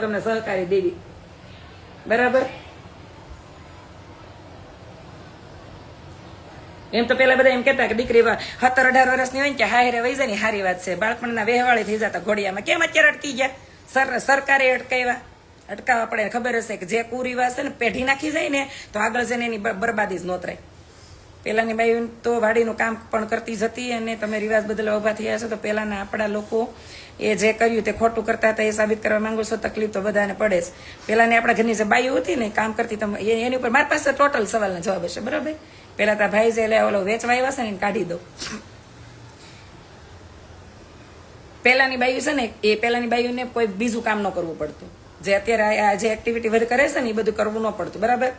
તમને સહકારી દેવી. બરાબર? એમ તો પેલા બધા એમ કેતા કે દીકરી સત્તર અઢાર વર્ષની હોય ને કે હારે વહી જાય ને હારી વાત છે. બાળપણના વેહવાળી થઈ જતા ઘોડિયામાં. કેમ અત્યારે અટકી ગયા? સર સરકારે અટકાવ્યા. અટકાવવા પડે ખબર હશે કે જે કુરિવાજ છે ને પેઢી નાખી જાય ને, તો આગળ જઈને એની બરબાદી જ નોતરાય. પેલાની બાઈ તો વાડીનું કામ પણ કરતી જ હતી અને તમે રિવાજ બદલવા ઊભા થયા છો તો પહેલાના આપણા લોકો એ જે કર્યું તે ખોટું કરતા હતા, એ સાબિત કરવા માંગુ છો, તકલીફ તો બધાને પડે જ. પહેલાની આપણા ઘરની જે બાઈઓ હતી ને કામ કરતી તમે એની ઉપર મારી પાસે ટોટલ સવાલના જવાબ હશે, બરાબર? પેલા તા ભાઈ જે એટલે ઓલો વેચવા આવ્યા છે ને કાઢી દો પહેલાંની બાઈઓ છે ને, એ પહેલાની બાઈઓને કોઈ બીજું કામ ન કરવું પડતું. જે અત્યારે આ જે એક્ટિવિટી વધ કરે છે ને, એ બધું કરવું ન પડતું, બરાબર?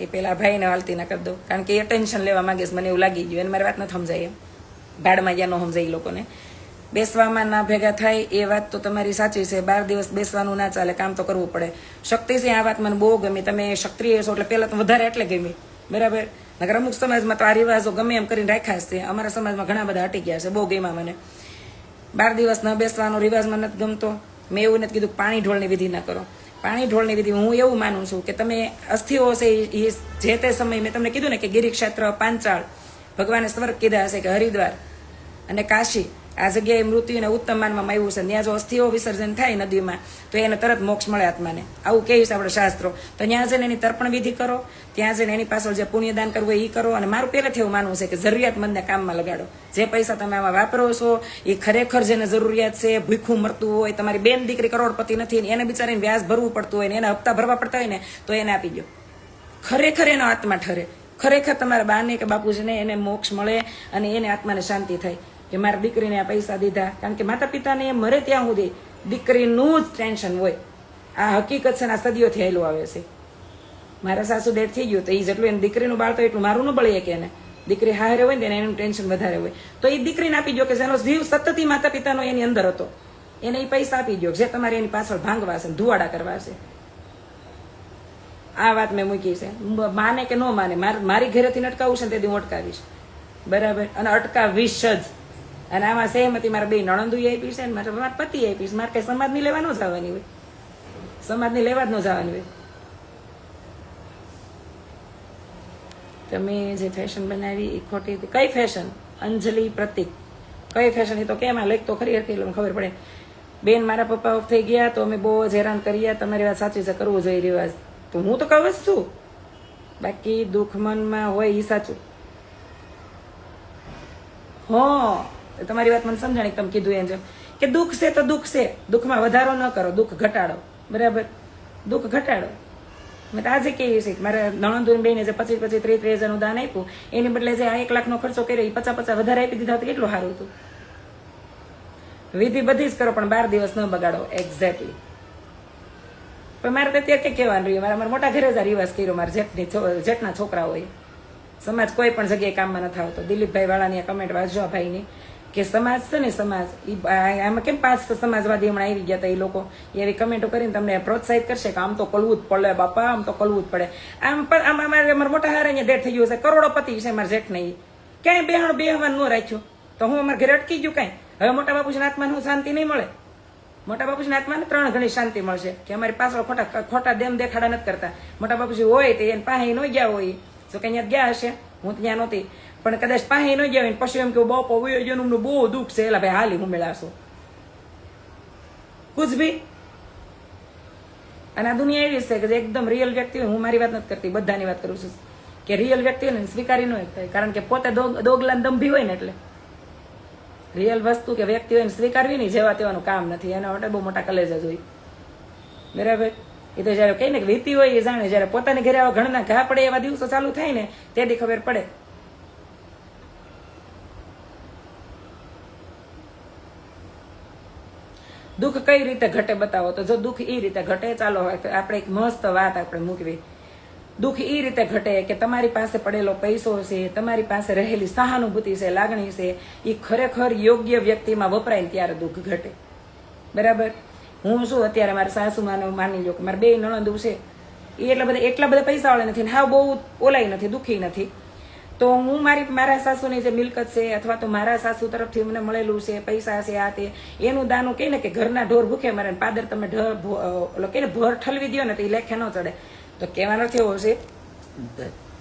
એ પેલા ભાઈને હાલતી ના કરી દો કારણ કે એ ટેન્શન લેવા માંગે છે, મને એવું લાગી ગયું. એને મારી વાત ન સમજાય એમ. ભાડમાં ગયા ન સમજાય એ લોકોને. બેસવામાં ના ભેગા થાય એ વાત તો તમારી સાચી છે. બાર દિવસ બેસવાનું ના ચાલે, કામ તો કરવું પડે. શક્તિસિંહ આ વાત મને બહુ ગમી. તમે ક્ષત્રિય છો એટલે પહેલાં તો વધારે એટલે ગમી. બરાબર? નગર અમુક સમાજમાં તો આ રિવાજો ગમે એમ કરીને રાખ્યા છે. અમારા સમાજમાં ઘણા બધા હટી ગયા છે. બહુ ગમ્યા મને. બાર દિવસ ન બેસવાનો રિવાજ મને નથી ગમતો. મેં એવું નથી કીધું પાણી ઢોળની વિધિ ના કરો. પાણી ઢોળની વિધિ હું એવું માનું છું કે તમે અસ્થિઓ છે એ જે તે સમય મેં તમને કીધું ને કે ગિરિક્ષેત્ર, પાંચાળ, ભગવાને સ્વર્ગ કીધા હશે કે હરિદ્વાર અને કાશી. આ જગ્યાએ મૃત્યુને ઉત્તમ માનવામાં આવ્યું છે. ત્યાં જો અસ્થિઓ વિસર્જન થાય નદીમાં, તો એને તરત મોક્ષ મળે આત્માને. આવું કહીએ છે આપણે શાસ્ત્રો. તો ત્યાં જઈને એની તર્પણ વિધિ કરો. ત્યાં જઈને એની પાછળ જે પુણ્યદાન કરવું હોય એ કરો. અને મારું પહેલેથી એવું માનવું છે કે જરૂરિયાતમંદને કામમાં લગાડો. જે પૈસા તમે આમાં વાપરો છો, એ ખરેખર જેને જરૂરિયાત છે ભૂખું મરતું હોય, તમારી બેન દીકરી કરોડપતિ નથી એને બિચારીને વ્યાજ ભરવું પડતું હોય ને એને હપ્તા ભરવા પડતા હોય ને, તો એને આપી દો. ખરેખર એનો આત્મા ઠરે. ખરેખર તમારા બાને કે બાપુજીને એને મોક્ષ મળે અને એને આત્માને શાંતિ થાય. કે મારી દીકરીને આ પૈસા દીધા. કારણ કે માતા પિતાને એ મરે ત્યાં સુધી દીકરીનું જ ટેન્શન હોય. આ હકીકત છે ને આ સદીઓથી આવેલું આવે છે. મારા સાસુ ડેથ થઈ ગયું તો એ જેટલું એને દીકરીનું બાળ તો એટલું મારું ન બળીએ કે એને. દીકરી હારે હોય ને એને એનું ટેન્શન વધારે હોય. તો એ દીકરીને આપી દો કે જેનો જીવ સતત માતા પિતાનો એની અંદર હતો. એને એ પૈસા આપી દો જે તમારે એની પાછળ ભાંગવા છે ધુવાડા કરવા છે. આ વાત મેં મૂકી છે. માને કે ન માને, મારી ઘરેથી અટકાવું છે ને તેથી હું અટકાવીશ. બરાબર? અને અટકાવીશ જ. અને આમાં સહેમતી મારા બે નણંદુ આપી છે મારા મારા પતિ આપી છે. મારે કઈ સમાજની લેવા ન જવાની હોય. સમાજની લેવા જ ન જવાની હોય. તમે જે ફેશન બનાવી, એ ખોટી હતી. કઈ ફેશન અંજલિ પ્રતિક. કઈ ફેશન એ તો કેમ આ લેખ તો ખરી હતી ખબર પડે. બેન, મારા પપ્પા ઓફ થઈ ગયા, તો અમે બહુ જ હેરાન કર્યા તમારી વાત સાચી છે, કરવું જોઈએ રિવાજ. તો હું તો કહું જ છું. બાકી દુઃખ મનમાં હોય એ સાચું. હો. તમારી વાત મને સમજાણી તમે કીધું એમ જેમ કે દુઃખ છે તો દુઃખ છે. દુઃખમાં વધારો ન કરો, દુઃખ ઘટાડો. બરાબર? દુઃખ ઘટાડો. મેં આજે કહીએ છીએ મારા નણંદુન બેને જે પચીસ પચીસ ત્રીસ ત્રીસ હજારનું દાન આપ્યું, એની બદલે જે આ એક લાખનો ખર્ચો કર્યો એ પચાસ પચાસ વધારે આપી દીધા તો કેટલું સારું હતું? વિધિ બધી જ કરો, પણ બાર દિવસ ન બગાડો. એક્ઝેક્ટલી પણ મારે તો અત્યારે કે કહેવાનું રહ્યું? મારા મારા મોટા ઘરે જ આ રિવાજ કર્યો, મારા જેઠની જેઠના છોકરાઓએ. સમાજ કોઈ પણ જગ્યાએ કામમાં નથી આવતો દિલીપભાઈ વાળાની કમેન્ટ વાંચો આ ભાઈની. કે સમાજ છે ને, સમાજ. એ આમાં કેમ પાંચ સમાજવાદી હમણાં આવી ગયા હતા એ લોકો? એવી કમેન્ટો કરીને તમને પ્રોત્સાહિત કરશે કે આમ તો કલવું જ પડે બાપા, આમ તો કલવું જ પડે. આમ પણ આમ અમારે, અમારા મોટા હારે અહીંયા ડેટ થઈ ગયું છે. કરોડોપતિ છે મારા જેઠ નહીં ક્યાંય બેહણ બેહવાન ન રાખ્યું. તો હું અમારા ઘરે અટકી ગયું કાંઈ? હવે મોટા બાપુજીના આત્માને હું શાંતિ નહીં મળે? મોટા બાપુજીના આત્માને ત્રણ ઘણી શાંતિ મળશે કે અમારી પાછળ ખોટા ખોટા દેમ દેખાડા નથી કરતા. મોટા બાપુજી હોય તે એને પાસે ન ગયા હોય. જો કે અહીંયા ગયા હશે. હું ત્યાં નહોતી. પણ કદાચ પાસે ન ગયા પછી એમ કે બાપો વયો એમનું બહુ દુઃખ છે એટલે ભાઈ હાલી હું મેળાશો કુછ ભી અને આ દુનિયા એવી છે કે એકદમ રિયલ વ્યક્તિ હોય હું મારી વાત નથી કરતી બધાની વાત કરું છું કે રિયલ વ્યક્તિ હોય ને સ્વીકારી ન થાય કારણ કે પોતે દોગલા દંભી હોય ને એટલે રિયલ વસ્તુ કે વ્યક્તિ હોય ને સ્વીકારવી નહીં જેવા તેવાનું કામ નથી એના માટે બહુ મોટા કલેજ હોય બરાબર એ તો જયારે કઈ ને વીતી હોય એ જાણે જયારે પોતાની ઘરે આવા ઘણા ઘા પડે એવા દિવસો ચાલુ થાય ને તેથી ખબર પડે દુઃખ કઈ રીતે ઘટે બતાવો? તો જો દુઃખ એ રીતે ઘટે, ચાલો આપણે એક મસ્ત વાત આપણે મૂકવી. દુઃખ એ રીતે ઘટે કે તમારી પાસે પડેલો પૈસો છે, તમારી પાસે રહેલી સહાનુભૂતિ છે, લાગણી છે એ ખરેખર યોગ્ય વ્યક્તિમાં વપરાય ત્યારે દુઃખ ઘટે. બરાબર? હું શું અત્યારે મારા સાસુમાને માની લો કે મારા બે નણંદુ છે એ એટલા બધા એટલા બધા પૈસા વાળા નથી ને હા બહુ ઓલાય નથી, દુઃખી નથી. તો હું મારી, મારા સાસુની જે મિલકત છે અથવા તો મારા સાસુ તરફથી મને મળેલું છે, પૈસા છે આ તે, એનું દાનું કહે ને કે ઘરના ઢોર ભૂખે મરે પાદર તમે ઢ કહે ને ભર ઠલવી દો ને તો એ લેખે ન ચડે. તો કહેવાનો થયો છે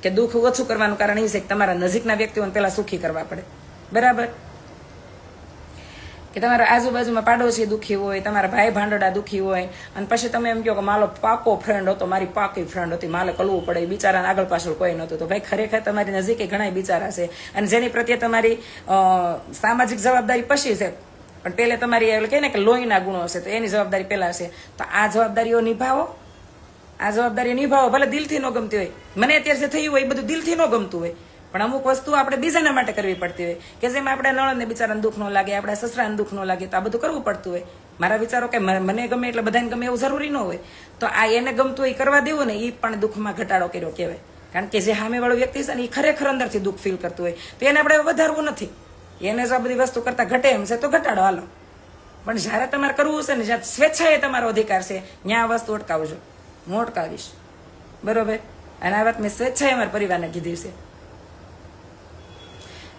કે દુઃખ ઓછું કરવાનું કારણ એ છે કે તમારા નજીકના વ્યક્તિઓને પહેલાં સુખી કરવા પડે. બરાબર? કે તમારા આજુબાજુમાં પાડોશી દુઃખી હોય, તમારા ભાઈ ભાંડડા દુઃખી હોય, અને પછી તમે એમ કહો કે મારો પાકો ફ્રેન્ડ હતો, મારી પાકી ફ્રેન્ડ હતી, મારે કલવું પડે બિચારાને આગળ પાછળ કોઈ નહોતું. તો ભાઈ ખરેખર તમારી નજીકે ઘણા બિચારા છે. અને જેની પ્રત્યે તમારી સામાજિક જવાબદારી પછી છે. પણ પેલે તમારી એટલે કહે ને કે લોહીના ગુણો છે, તો એની જવાબદારી પહેલાં છે. તો આ જવાબદારીઓ નિભાવો. આ જવાબદારી નિભાવો, ભલે દિલથી ન ગમતી હોય. મને અત્યારે જે થયું હોય એ બધું દિલથી ન ગમતું હોય. પણ અમુક વસ્તુ આપણે બીજાના માટે કરવી પડતી હોય. કે જેમ આપણે નળને બિચારાને દુઃખ ન લાગે, આપણા સસરાને દુઃખ ન લાગે, તો આ બધું કરવું પડતું હોય. મારા વિચારો કે મને ગમે એટલે બધાને ગમે એવું જરૂરી ન હોય. તો આ એને ગમતું એ કરવા દેવું ને એ પણ દુઃખમાં ઘટાડો કર્યો કહેવાય. કારણ કે જે સામેવાળો વ્યક્તિ છે ને એ ખરેખર અંદરથી દુઃખ ફીલ કરતું હોય. તો એને આપણે વધારવું નથી. એને જો આ બધી વસ્તુ કરતા ઘટે એમ છે, તો ઘટાડો હાલો. પણ જ્યારે તમારે કરવું છે ને, જ્યાં સ્વેચ્છાએ તમારો અધિકાર છે, ત્યાં આ વસ્તુ અટકાવજો. હું અટકાવીશ. બરોબર? અને આ વાત મેં સ્વેચ્છાએ મારા પરિવારને કીધી છે.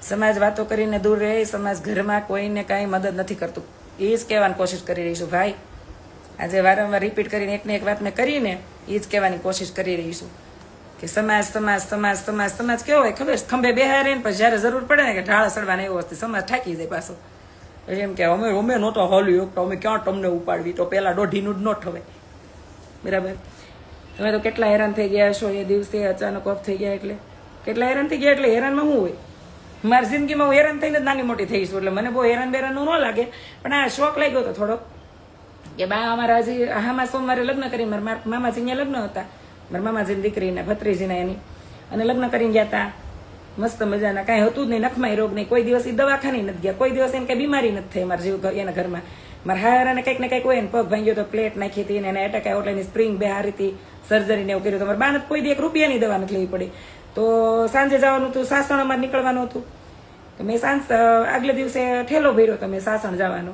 સમાજ વાતો કરીને દૂર રહે, સમાજ ઘરમાં કોઈને કાંઈ મદદ નથી કરતું. એ જ કહેવાની કોશિશ કરી રહી છું, ભાઈ. આજે વારંવાર રિપીટ કરીને એકને એક વાત મેં કરીને એ જ કહેવાની કોશિશ કરી રહી છું કે સમાજ સમાજ સમાજ સમાજ સમાજ કેવો હોય ખબર? ખંભે બેહાય રહીને પછી જ્યારે જરૂર પડે ને કે ઢાળ સડવાને એવો વસ્તુ, સમાજ ઠાકી જાય પાછો. એટલે એમ કે અમે અમે નહોતો હાલ્યું તો અમે ક્યાં તમને ઉપાડવી? તો પહેલાં દોઢીનું જ ન ઠવાય બરાબર? તમે તો કેટલા હેરાન થઈ ગયા છો એ દિવસે અચાનક ઓફ થઈ ગયા એટલે. કેટલા હેરાન થઈ ગયા એટલે હેરાનમાં શું હોય? મારી જિંદગીમાં હું હેરાન થઈને જ નાની મોટી થઈ છું, એટલે મને બહુ હેરાન બેરાનનું ન લાગે. પણ આ શોખ લાગ્યો હતો થોડોક. કે બા, અમારા હજી હામાં સોમવારે લગ્ન કરીને મારા મામાજી અહીંયા લગ્ન હતા. મારા મામાજીની દીકરીના, ભત્રીજીના એની. અને લગ્ન કરીને ગયા હતા મસ્ત મજાના. કાંઈ હતું જ નહીં, નખમાં રોગ નહીં. કોઈ દિવસ એ દવાખાને નથી ગયા. કોઈ દિવસ એને કઈ બીમારી નથી થઈ મારા જીવ, એના ઘરમાં. મારા હારાને કંઈક ને કંઈક હોય ને, પગ ભાંગ્યો તો પ્લેટ નાખી હતી એને એટેક આવ્યો, એટલે એની સ્પ્રિંગ બેહારી હતી સર્જરી ને એવું કર્યું. તો મારા બાને કોઈ દી એક રૂપિયાની દવા નથી લેવી પડી. તો સાંજે જવાનું હતું સાસણ અમારે નીકળવાનું હતું. તો મેં સાંજ આગલે દિવસે ઠેલો ભર્યો તો મેં સાસણ જવાનો.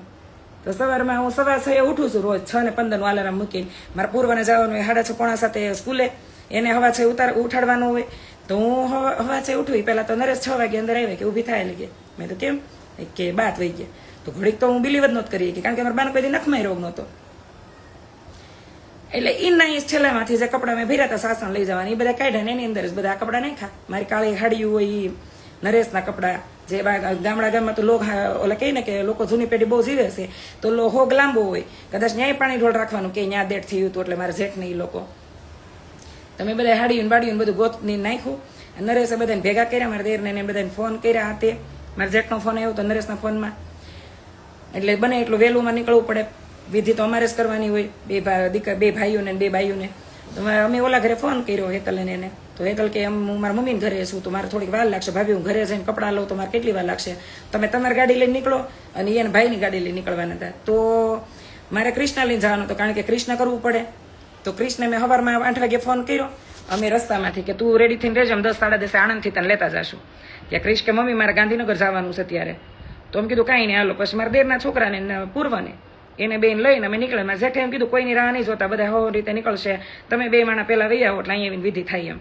તો સવારમાં હું સવાર છ ઉઠું છું રોજ, છ ને પંદરનું અલાર્મ મૂકીને. મારા પૂર્વને જવાનું હોય સાડા છ પોણા સાથે સ્કૂલે. એને હવા છે ઉતાર, ઉઠાડવાનું હોય. તો હું હવા છે ઉઠવી. પહેલાં તો નરેશ છ વાગે અંદર આવી કે ઊભી થાય લગે. મેં તો કેમ? કે બાત વહી ગયા તો ઘડીક તો હું બિલીવ જ નહોતી કરી. કારણ કે મારા બાને કોઈ નખમાં રોગ નહોતો. એટલે એના છેલ્લામાંથી જે કપડાં મેં ભર્યા સાસણ લઈ જવાની એ બધા કાઢ્યા ને એની અંદર જ બધા કપડાં નાખ્યા. મારી કાળી હાડિયું હોય એ નરેશના કપડાં, જે ગામડા ગામમાં તો લોક ઓલા કહે ને કે લોકો જૂની પેઢી બહુ જીવે છે, તો લો હોગ લાંબો હોય. કદાચ ન્યાય પાણી ઢોળ રાખવાનું કે ન્યા દેટ થયું હતું એટલે મારા જેઠ નહીં લોકો. તમે બધા હાડીયું બાડીયું બધું ગોતની નાખ્યું. નરેશે બધાને ભેગા કર્યા, મારા દેરને એને બધાને ફોન કર્યા તે મારા જેઠનો ફોન આવ્યો તો નરેશના ફોનમાં. એટલે બને એટલું વહેલુંમાં નીકળવું પડે. વિધિ તો અમારે જ કરવાની હોય. બે દીકરા, બે ભાઈઓને બે ભાઈઓને તો અમે ઓલા ઘરે ફોન કર્યો હેતલ ને એને. તો હેતલ કે એમ હું મારા મમ્મીને ઘરે છું, તો મારે થોડીક વાર લાગશે. ભાભી, હું ઘરે જઈને કપડાં લઉં તો મારે કેટલી વાર લાગશે? તમે તમારી ગાડી લઈને નીકળો અને એને ભાઈની ગાડી લઈને નીકળવાના હતા. તો મારે કૃષ્ણ લઈને જવાનું હતું, કારણ કે કૃષ્ણ કરવું પડે. તો કૃષ્ણ મેં સવારમાં આઠ વાગે ફોન કર્યો. અમે રસ્તામાંથી કે, તું રેડી થઈને રહેજો દસ સાડા દસે આણંદથી તને લેતા જાશું. કે ક્રિશ કે, મમ્મી, મારે ગાંધીનગર જવાનું છે ત્યારે. તો એમ કીધું, કાંઈ નહીં, હાલો, પછી મારા દેરના છોકરાને પૂર્વને. એને બેન લઈને અમે નીકળ્યા. જેઠે એમ કીધું, કોઈની રાહ નહીં જોતા, બધા હો રીતે નીકળશે. તમે બે માણા પહેલા વહી આવો, એટલે અહીંયા આવીને વિધિ થાય એમ.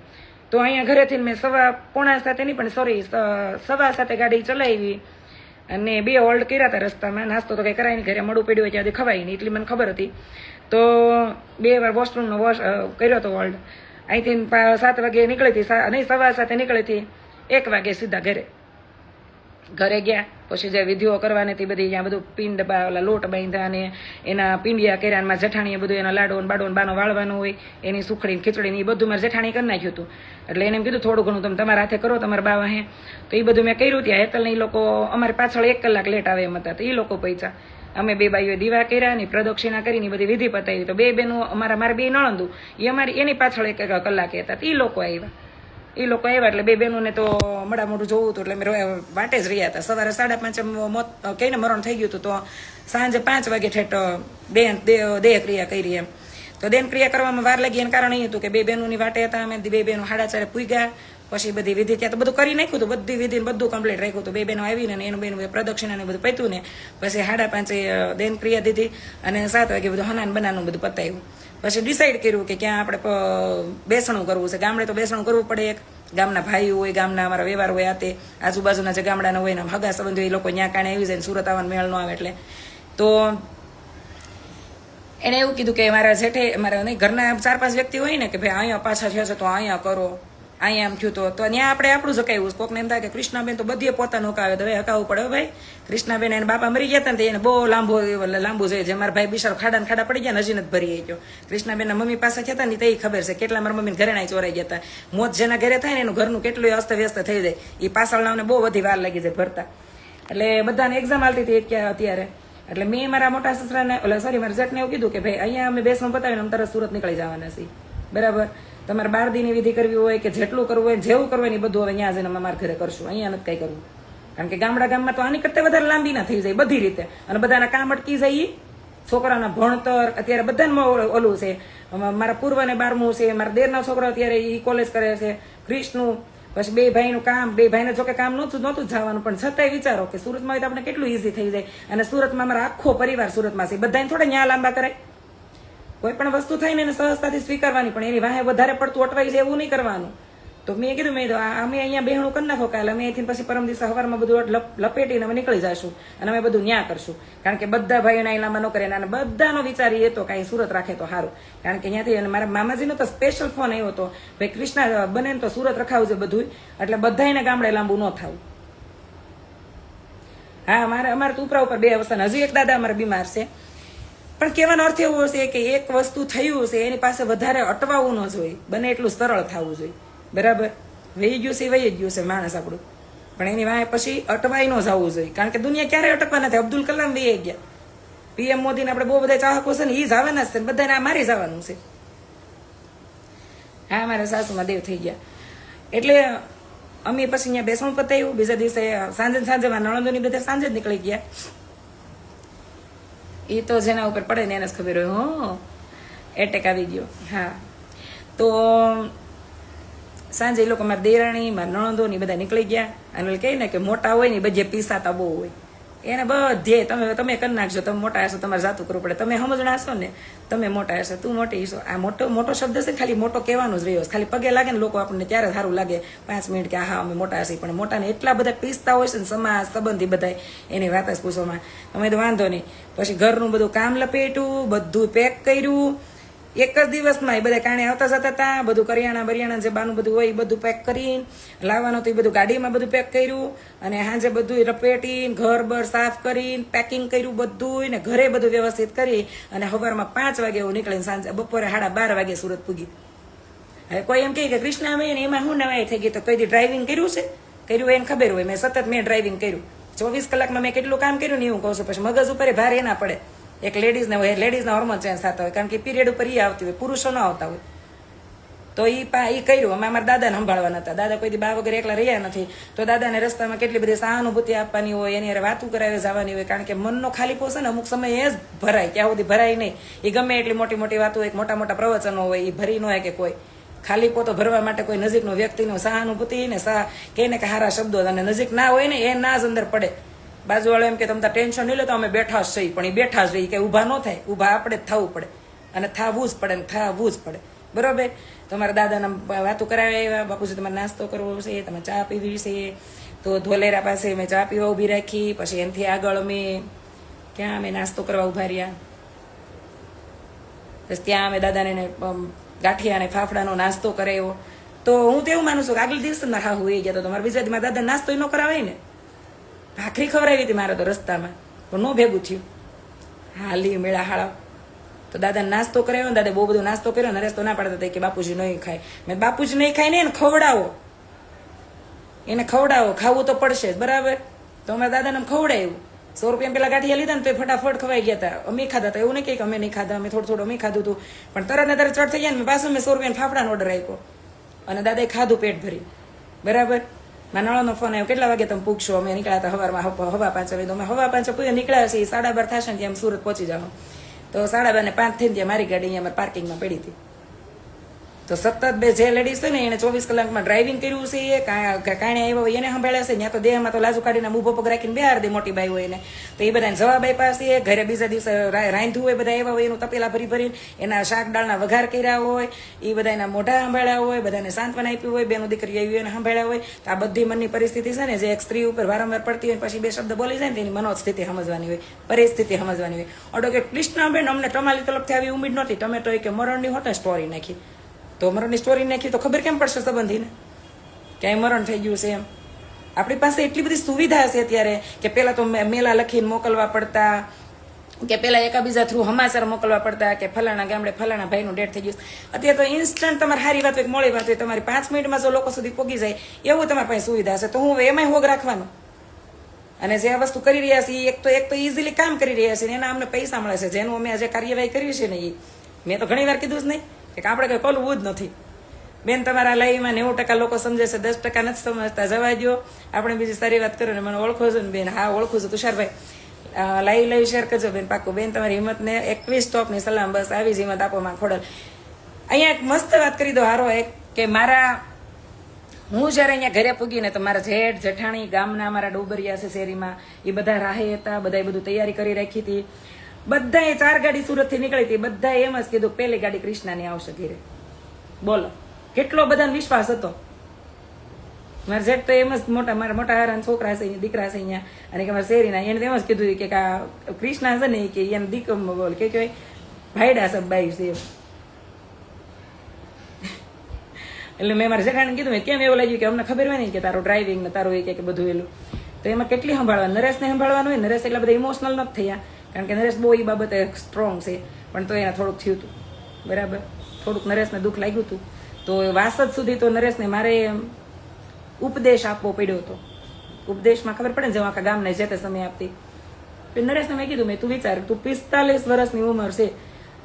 તો અહીંયા ઘરેથી મેં સવા, પોણા સાથે નહીં, પણ સોરી સવા સાથે ગાડી ચલાવી અને બે હોલ્ડ કર્યા હતા રસ્તામાં. નાસ્તો તો કંઈ કરાય નહીં, ઘરે મળું પડ્યું હોય ત્યાંથી ખવાય નહીં, એટલી મને ખબર હતી. તો બે વાર વોશરૂમનો વોશ કર્યો હતો હોલ્ડ અહીંથી સાત વાગે નીકળી હતી નહીં, સવા સાથે નીકળી હતી, એક વાગે સીધા ઘરે. ઘરે ગયા, પછી જે વિધિઓ કરવાની હતી બધી, ત્યાં બધું પિંડ ઓલા લોટ બાંધ્યા ને એના પિંડિયા કર્યા મારા જેઠાણીએ બધું એના લાડો બાડો બાનો વાળવાનું હોય, એની સુખડી ખીચડી એ બધું મારે જેઠાણી કરી નાખ્યું હતું. એટલે એને કીધું, થોડું ઘણું તમે તમારા હાથે કરો, તમારા બાવા હે. તો એ બધું મેં કર્યું, ત્યાં હેતલ એ લોકો, અમારી પાછળ એક કલાક લેટ આવે એમ હતા, તો એ લોકો પૈસા અમે બે બાઈઓએ દીવા કર્યા ને પ્રદક્ષિણા કરીને બધી વિધિ પતાવી. તો બે બેનો અમારા, મારા બે નણંદુ એ અમારી, એની પાછળ એક એક કલાકે હતા, તો એ લોકો આવ્યા. એ લોકો આવ્યા એટલે બે બહેનોને તો મડા મોઢું જોવું હતું એટલે અમે વાટે જ રહ્યા હતા. સવારે સાડા પાંચે મોત કહીને મરણ થઈ ગયું હતું તો સાંજે પાંચ વાગે ઠેઠ બેન દેહ- દેહ કરી એમ. તો દેહક્રિયા કરવામાં વાર લાગી એનું કારણ એ હતું કે બે બહેનોની વાટે હતા અમે, બે બહેનો હાડા ચારે પૂગ્યા, પછી બધી વિધિ ત્યાં તો બધું કરી નાખ્યું હતું, બધી વિધિ બધું કમ્પ્લીટ રાખ્યું હતું. બે બહેનો આવીને એનું બેનું પ્રદક્ષિણા ને બધું પત્યું ને, પછી હાડા પાંચે દેન ક્રિયા દીધી અને સાત વાગે બધું હનાન બનાનું બધું પતાવ્યું પછી ડિસાઈડ કર્યું કે ક્યાં આપણે બેસણું કરવું છે. ગામડે તો બેસણું કરવું પડે એક. ગામના ભાઈ હોય, ગામના અમારા વ્યવહાર હોય આ તે. આજુબાજુના જે ગામડાના હોય ને હગા સંબંધો એ લોકો ત્યાં કાણે આવી જાય સુરત આવવાનો મેળ ન આવે એટલે. તો એને એવું કીધું કે મારા જેઠે, મારા નહીં, ઘરના ચાર પાંચ વ્યક્તિ હોય ને કે ભાઈ અહીંયા પાછા થયા છે તો અહીંયા કરો. અહીંયા આમ થયું તો. ત્યાં આપણે આપણું જકાયું કોકને એમ થાય કે કૃષ્ણાબેન તો બધીએ પોતાનું હકાવે. હવે હકાવવું પડે ભાઈ. કૃષ્ણાબેન એને બાપા મરી ગયા ને એને બહુ લાંબો લાંબુ જોઈએ જે મારા ભાઈ બિચારો ખાડા ને ખાડા પડી ગયા ને હજી ભરી ગયો કૃષ્ણાબેનના મમ્મી પાસે ગયા હતા ને તે ખબર છે. કેટલા મારા મમ્મીને ઘરે ના ચોરાઈ ગયા હતા. મોત જેના ઘરે થાય ને એનું ઘરનું કેટલું અસ્ત વ્યસ્ત થઈ જાય. એ પાછળનાઓને બહુ બધી વાર લાગી જાય ભરતા. એટલે બધાને એક્ઝામ આવતી હતી અત્યારે. એટલે મેં મારા મોટા સસરાને ઓલા સોરી મારા જટને એવું કીધું કે ભાઈ, અહીંયા અમે બેસમાં બતાવીને અમે તરત સુરત નીકળી જવાના છીએ. બરાબર? તમારે બાર દીની વિધિ કરવી હોય કે જેટલું કરવું હોય જેવું કરવું હોય ને બધું હવે અહીંયા જઈને અમારા ઘરે કરશું. અહીંયા નથી કઈ કરવું. કારણ કે ગામડા ગામમાં તો આની કરતા વધારે લાંબી ના થઈ જાય બધી રીતે. અને બધાના કામ અટકી જાય. છોકરાના ભણતર, અત્યારે બધામાં ઓલું- છે. મારા પૂર્વને બારમું છે, મારા દેરના છોકરા અત્યારે એ કોલેજ કરે છે ક્રિશનું પછી બે ભાઈનું કામ, બે ભાઈને જોકે કામ નહોતું નહોતું જવાનું, પણ છતાંય વિચારો કે સુરતમાં તો આપણે કેટલું ઈઝી થઈ જાય. અને સુરતમાં અમારા આખો પરિવાર સુરતમાં છે. બધાને થોડા ન્યા લાંબા કરે કોઈ પણ વસ્તુ થાય ને એને સહજતાથી સ્વીકારવાની, પણ એની વાહે વધારે પડતું અટવાઈ જાય એવું નહીં કરવાનું. તો મેં કીધું, મેં અમે અહીંયા બેહણું કરી નાખો, કાલે અમે અહીંથી પછી પરમ દિવસે સવારમાં બધું લપ- લપેટીને અમે નીકળી જશું અને અમે બધું ન્યા કરશું. કારણ કે બધા ભાઈઓના એના ન કરે અને બધાનો વિચાર એ હતો કાંઈ સુરત રાખે તો સારું. કારણ કે અહીંયાથી અને મારા મામાજીનો તો સ્પેશિયલ ફોન આવ્યો હતો, ભાઈ કૃષ્ણા બને તો સુરત રખાવજે બધું એટલે બધાને ગામડે લાંબુ ન થવું. હા, મારે અમારે તો ઉપરા ઉપર બે અવસાન. હજી એક દાદા અમારે બીમાર છે. પણ કહેવાનો અર્થ એવો છે કે એક વસ્તુ થયું છે, એની પાસે વધારે અટવાવું ન જોઈએ. બને એટલું સરળ થવું જોઈએ. બરાબર? વહી ગયું છે, વહી ગયું છે માણસ આપણું. પણ એની વાંહે પછી અટવાઈ ન જવું જોઈએ. કારણ કે દુનિયા ક્યારે અટકવા નથી? અબ્દુલ કલામ વહી ગયા. પીએમ મોદીને આપણે બહુ બધા ચાહકો છે ને એ જ આવવાના છે બધાને આ મારી જવાનું છે. હા, મારા સાસુમાં દેવ થઈ ગયા. એટલે અમે પછી અહીંયા બેસણું પતાવ્યું બીજા દિવસે સાંજે સાંજે નણંદોની બધા સાંજે જ નીકળી ગયા. એ તો જેના ઉપર પડે ને એને જ ખબર હોય, હો. એટેક આવી ગયો. હા. તો સાંજે એ લોકો મારા દેરાણી, મારા નણંદો ને બધા નીકળી ગયા અને કહે ને કે મોટા હોય ને બધે પીસાતા બહુ હોય. એને બધે તમે તમે કરી નાખજો, તમે મોટા હશો, તમારે જાતું કરવું પડે. તમે સમજણા હશો ને, તમે મોટા હશો, તું મોટી હશો. આ મોટો મોટો શબ્દ છે ખાલી મોટો કહેવાનો જ રહ્યો ખાલી પગે લાગે ને લોકો આપણને ત્યારે સારું લાગે. પાંચ મિનિટ કે હા અમે મોટા હશે. પણ મોટાને એટલા બધા પીસતા હોય છે ને સમાજ સંબંધી બધા એની વાત જ પૂછોમાં અમે તો વાંધો નહીં. પછી ઘરનું બધું કામ લપેટ્યું, બધું પેક કર્યું. એક જ દિવસમાં એ બધા કારણે આવતા જતા હતા. બધું કરિયાણા બરિયાણા જે બાનું બધું હોય એ બધું પેક કરીને લાવવાનું તો એ બધું ગાડીમાં બધું પેક કર્યું અને સાંજે બધું રપેટીને ઘર બર સાફ કરીને પેકિંગ કર્યું બધું ને ઘરે બધું વ્યવસ્થિત કરી અને સવારમાં પાંચ વાગે એવું નીકળીને સાંજે બપોરે સાડા બાર વાગે સુરત પૂગી. હવે કોઈ એમ કહે કે કૃષ્ણા મેં એમાં હું નવાઈ થઈ ગઈ? તો કઈ ડ્રાઇવિંગ કર્યું છે? કર્યું એને ખબર હોય. મેં સતત મેં ડ્રાઇવિંગ કર્યું. ચોવીસ કલાકમાં મેં કેટલું કામ કર્યું ને એવું કહું છું. પછી મગજ ઉપર ભારે ના પડે. એક લેડીઝને હોય લેડીઝના હોર્મોન ચેન્જ થતા હોય, કારણ કે પીરિયડ ઉપર એ આવતી હોય, પુરુષો ન આવતા હોય. તો એ પા એ કર્યું. અમે અમારા દાદાને સંભાળવાના હતા. દાદા કોઈ બા વગર એકલા રહ્યા નથી. તો દાદાને રસ્તામાં કેટલી બધી સહાનુભૂતિ આપવાની હોય, એની વાતું કરાવે જવાની હોય, કારણ કે મનનો ખાલી પોસે ને અમુક સમય એ જ ભરાય. ત્યાં સુધી ભરાય નહીં. એ ગમે એટલી મોટી મોટી વાતો હોય, મોટા મોટા પ્રવચનો હોય એ ભરી ન હોય કે કોઈ. ખાલી પોતો ભરવા માટે કોઈ નજીકનો વ્યક્તિનો સહાનુભૂતિ ને સહ કે ને હારા શબ્દો અને નજીક ના હોય ને એ ના જ અંદર પડે. બાજુવાળો એમ કે, તમે ટેન્શન નહીં લેતા, અમે બેઠા જ સહી પણ એ બેઠા જ રહી, કે ઊભા ન થાય, ઊભા આપણે થવું પડે. અને થાવું જ પડે, ને થાવું જ પડે. બરોબર? તમારા દાદાના વાતો કરાવે બાપુજી, તમારે નાસ્તો કરવો છે, તમે ચા પીવી છે. તો ધોલેરા પાસે મેં ચા પીવા ઊભી રાખી, પછી એનાથી આગળ અમે ક્યાં અમે નાસ્તો કરવા ઊભા રહ્યા? પછી ત્યાં અમે દાદાને ગાંઠિયા અને ફાફડાનો નાસ્તો કરાવ્યો. તો હું તો એવું માનું છું કે આગળ દિવસે ના હા હોઈ ગયા તો તમારા બીજા દાદા નાસ્તો ન કરાવે ને? ભાખરી ખવડાવી હતી મારે તો રસ્તામાં. પણ નો ભેગું થયું. હાલી મેળા હાળા. તો દાદા નાસ્તો કર્યો ને દાદા બહુ બધો નાસ્તો કર્યો ને રસ્તો ના પાડતા કે બાપુજી નહીં ખાય. મેં બાપુજી નહીં ખાય ને એને ખવડાવો. એને ખવડાવો, ખાવું તો પડશે જ, બરાબર? તો અમારા દાદાને ખવડાવ્યું સો રૂપિયા પેલા ગાંઠિયા લીધા ને તો ફટાફટ ખવાઈ ગયા હતા. અમે ખાધા હતા, એવું નહીં કે અમે નહીં ખાધા, અમે થોડું થોડું અમે ખાધું હતું. પણ તરત ને તરત ચડ થઈ ગયા ને પાછું મેં સો રૂપિયા ફાફડાનો ઓર્ડર આપ્યો. અને દાદાએ ખાધું પેટ ભરી બરાબર? નળનો ફોન આવ્યો કેટલા વાગે તમે પૂછશો અમે નીકળ્યા હતા હવારમાં હવા પાંચ વાગે અમે હવા પાંચ પૂછે નીકળ્યા છીએ સાડા બાર થશે ને ત્યાં સુરત પહોંચી જાઓ તો સાડા બાર ને પાંચ થઈને ત્યાં મારી ગાડી અહીંયા પાર્કિંગમાં પડી હતી તો સતત બે જે લેડીઝ છે ને, એને ચોવીસ કલાકમાં ડ્રાઇવિંગ કર્યું છે, એ કાંઈ આવ્યા હોય એને સંભાળ્યા છે ત્યાં તો દેહમાં તો લાજુ કાઢીને ઊભો પગ રાખીને બિહાર દે મોટી બાઈ હોય એને. તો એ બધાને જવાબ આપ્યા છે, ઘરે બીજા દિવસે રાંધ્યું હોય, બધા એવા હોય, એનું તપેલા ભરી ભરીને એના શાક દાળના વઘાર કર્યા હોય એ બધા એના મોઢા સંભાળ્યા હોય, બધાને સાંત્વના આપ્યું હોય, બેનો દીકરી આવી એને સંભાળ્યા હોય. તો આ બધી મનની પરિસ્થિતિ છે ને, જે એક સ્ત્રી ઉપર વારંવાર પડતી હોય, પછી બે શબ્દ બોલી જાય ને, તેની મનોસ્થિતિ સમજવાની હોય, પરિસ્થિતિ સમજવાની હોય. ઓડો કે કૃષ્ણાબેન અમને તમારી તરફથી આવી ઉમ્મીદ નહોતી. ટમેટો એ કે, મરણની હોટે સ્ટોરી નાખી. તો મરણની સ્ટોરી નાખી, તો ખબર કેમ પડશે સંબંધીને? ક્યાંય મરણ થઈ ગયું છે એમ. આપણી પાસે એટલી બધી સુવિધા છે અત્યારે કે પહેલાં તો મેલા લખીને મોકલવા પડતા, કે પેલા એકાબીજા થ્રુ હમાસર મોકલવા પડતા, કે ફલાણા ગામડે ફલાણા ભાઈનું ડેટ થઈ ગયું. અત્યારે તો ઇન્સ્ટન્ટ તમારે સારી વાત હોય મોડી વાત હોય, તમારી પાંચ મિનિટમાં જો લોકો સુધી પહોંચી જાય, એવું તમારી પાસે સુવિધા છે તો હું એમાંય હોગ રાખવાનું. અને જે આ વસ્તુ કરી રહ્યા છીએ એક તો એક તો ઇઝીલી કામ કરી રહ્યા છે એના અમને પૈસા મળે છે. જેનું અમે આજે કાર્યવાહી કરી છે ને એ મેં તો ઘણી વાર કીધું જ નહીં. કે આપણે કંઈ કોલવું જ નથી. બેન, તમારા લાઈમાં નેવું ટકા લોકો સમજે છે, દસ ટકા નથી સમજતા. જવા દો આપણે બીજી સારી વાત કરો ને મને ઓળખો છો ને બેન. હા, ઓળખું છું. તુષારભાઈ લાઈવ લાઈવ શેર કરજો બેન પાકું બેન, તમારી હિંમતને એકવીસ ટોપની સલામ. બસ, આવી જ હિંમત આપો માં ખોડલ. અહીંયા એક મસ્ત વાત કરી દો હારો એક, કે મારા, હું જ્યારે અહીંયા ઘરે પૂગીને તો મારા જેઠ, જેઠાણી ગામના મારા ડોબરિયા છે શેરીમાં. એ બધા રાહે હતા બધા બધું તૈયારી કરી રાખી હતી. બધાએ ચાર ગાડી સુરતથી નીકળી હતી. બધાએ એમ જ કીધું પહેલી ગાડી કૃષ્ણાની આવશે ઘરે. બોલો, કેટલો બધાને વિશ્વાસ હતો? મારા જેઠ તો એમ જ મોટા, મારા મોટા હારા છોકરા છે દીકરા છે અહીંયા. અને કે મારા શેરીના, એને એમ જ કીધું કે આ કૃષ્ણા છે ને, કે એને દીક બોલ, કે કહેવાય, ભાઈડા સબ બાઈ છે. એટલે મેં મારા જેઠાને કીધું કેમ એવું લાગ્યું કે અમને ખબર હોય ને કે તારું ડ્રાઇવિંગ ને તારું એ કે બધું એલું. તો એમાં કેટલી સંભાળવાનું નરેશને સંભાળવાનું હોય, નરેશ એટલા બધા ઇમોશનલ નથી થયા. કારણ કે નરેશ બહુ એ બાબતે સ્ટ્રોંગ છે. પણ તો એને થોડુંક થયું હતું. બરાબર? થોડુંક નરેશને દુઃખ લાગ્યું હતું. તો વાસદ સુધી તો નરેશને મારે ઉપદેશ આપવો પડ્યો હતો. ઉપદેશમાં ખબર પડે ને જેવા ગામને જે તે સમય આપતી. નરેશને મેં કીધું, મેં તું વિચાર, તું પિસ્તાલીસ વર્ષની ઉંમર છે.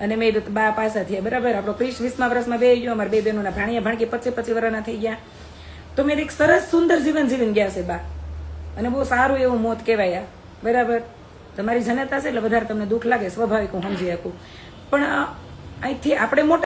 અને મેં કીધું, બા પાસા થયા. બરાબર? આપણો ત્રીસ, વીસમા વર્ષમાં બે ગયો, અમારા બે બહેનોના ભાણિયા ભાણકી પચીસ પચીસ વર્ષના થઈ ગયા. તો મેં એક સરસ સુંદર જીવન જીવીને ગયા છે બા. અને બહુ સારું એવું મોત કહેવાય બરાબર? તમારી જનતા છે એટલે વધારે તમને દુઃખ લાગે, સ્વાભાવિક હું સમજી શકું. પણ અહીંથી આપણે મોટા